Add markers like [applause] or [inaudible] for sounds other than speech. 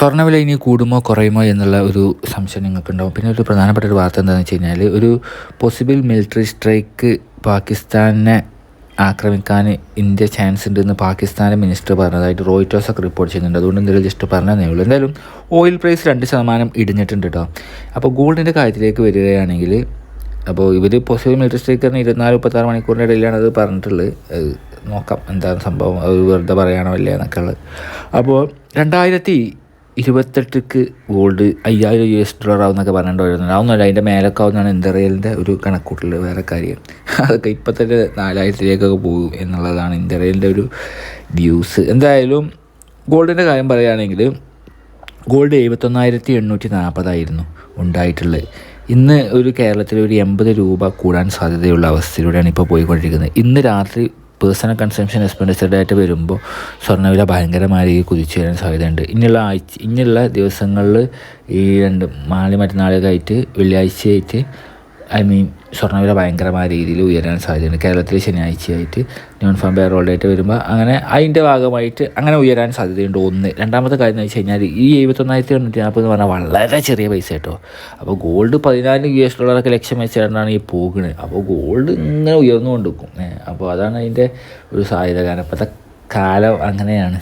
സ്വർണവില ഇനി കൂടുമോ കുറയുമോ എന്നുള്ള ഒരു സംശയം നിങ്ങൾക്കുണ്ടാവും. പിന്നെ ഒരു പ്രധാനപ്പെട്ട ഒരു വാർത്ത എന്താണെന്ന് വെച്ച് കഴിഞ്ഞാൽ ഒരു പോസിബിൾ മിലിറ്ററി സ്ട്രൈക്ക് പാകിസ്ഥാനെ ആക്രമിക്കാൻ ഇന്ത്യ ചാൻസ് ഉണ്ടെന്ന് പാകിസ്ഥാന്റെ മിനിസ്റ്റർ പറഞ്ഞതായിട്ട് റോയിറ്റോസ് ഒക്കെ റിപ്പോർട്ട് ചെയ്യുന്നുണ്ട്. അതുകൊണ്ട് എന്തെങ്കിലും ജസ്റ്റ് പറഞ്ഞതേ ഉള്ളൂ. എന്തായാലും ഓയിൽ പ്രൈസ് രണ്ട് ശതമാനം ഇടിഞ്ഞിട്ടുണ്ട് കേട്ടോ അപ്പോൾ ഗോൾഡിന്റെ കാര്യത്തിലേക്ക് വരികയാണെങ്കിൽ അപ്പോൾ ഇവർ പോസിബിൾ മിലിറ്ററി സ്ട്രൈക്ക് പറഞ്ഞാൽ ഇരുപത്തിനാല് മുപ്പത്താറ് മണിക്കൂറിന്റെ ഇടയിലാണ് അത് പറഞ്ഞിട്ടുള്ളത്. നോക്കാം എന്താണ് സംഭവം. അത് വെറുതെ പറയാണോ ഇല്ല എന്നൊക്കെ ഉള്ളത് അപ്പോൾ രണ്ടായിരത്തി ഇരുപത്തെട്ടിക്ക് ഗോൾഡ് അയ്യായിരം യു എസ് ഡോളർ ആവുന്നൊക്കെ പറഞ്ഞിട്ട് അതൊന്നുമല്ല അതിന്റെ മേലൊക്കെ ആവുന്നതാണ് ഇന്ത്യറിയലിന്റെ ഒരു കണക്കൂട്ടിൽ വേറെ കാര്യം. [laughs] അതൊക്കെ ഇപ്പം തന്നെ നാലായിരത്തിലേക്കൊക്കെ പോകും എന്നുള്ളതാണ് ഇന്ത്യറിയലിന്റെ ഒരു വ്യൂസ് എന്തായാലും ഗോൾഡിന്റെ കാര്യം പറയുകയാണെങ്കിൽ ഗോൾഡ് എഴുപത്തൊന്നായിരത്തി എണ്ണൂറ്റി നാൽപ്പതായിരുന്നു ഉണ്ടായിട്ടുള്ളത്. ഇന്ന് ഒരു കേരളത്തിൽ ഒരു എൺപത് രൂപ കൂടാൻ സാധ്യതയുള്ള അവസ്ഥയിലൂടെയാണ് ഇപ്പോൾ പോയിക്കൊണ്ടിരിക്കുന്നത്. ഇന്ന് രാത്രി പേഴ്സണൽ കൺസംഷൻ എക്സ്പെൻഡിച്ചർ ആയിട്ട് വരുമ്പോൾ സ്വർണവില ഭയങ്കരമായി കുതിച്ചു വരാൻ സാധ്യതയുണ്ട്. ഇനിയുള്ള ആഴ്ച ഇനിയുള്ള ദിവസങ്ങളിൽ ഈ രണ്ട് നാളെ മറ്റന്നാളൊക്കെ ആയിട്ട് വെള്ളിയാഴ്ചയായിട്ട് ഐ മീൻ സ്വർണവില ഭയങ്കരമായ രീതിയിൽ ഉയരാൻ സാധ്യതയുണ്ട്. കേരളത്തിൽ ശനിയാഴ്ചയായിട്ട് നോൺ ഫാം പേറോൾഡായിട്ട് വരുമ്പോൾ അങ്ങനെ അതിന്റെ ഭാഗമായിട്ട് അങ്ങനെ ഉയരാൻ സാധ്യതയുണ്ട് ഒന്ന്. രണ്ടാമത്തെ കാര്യം എന്ന് വെച്ച് കഴിഞ്ഞാൽ ഈ എഴുപത്തൊന്നായിരത്തി എണ്ണൂറ്റി നാൽപ്പത് എന്ന് പറഞ്ഞാൽ വളരെ ചെറിയ പൈസ കേട്ടോ. അപ്പോൾ ഗോൾഡ് പതിനാല് യു എസ് ഡോളറൊക്കെ ലക്ഷ്യം വെച്ചാണ് ഈ പോകുന്നത്. അപ്പോൾ ഗോൾഡ് ഇങ്ങനെ ഉയർന്നുകൊണ്ടിരിക്കും. അപ്പോൾ അതാണ് അതിന്റെ ഒരു സാധ്യത കാരണം. ഇപ്പോഴത്തെ കാലം അങ്ങനെയാണ്.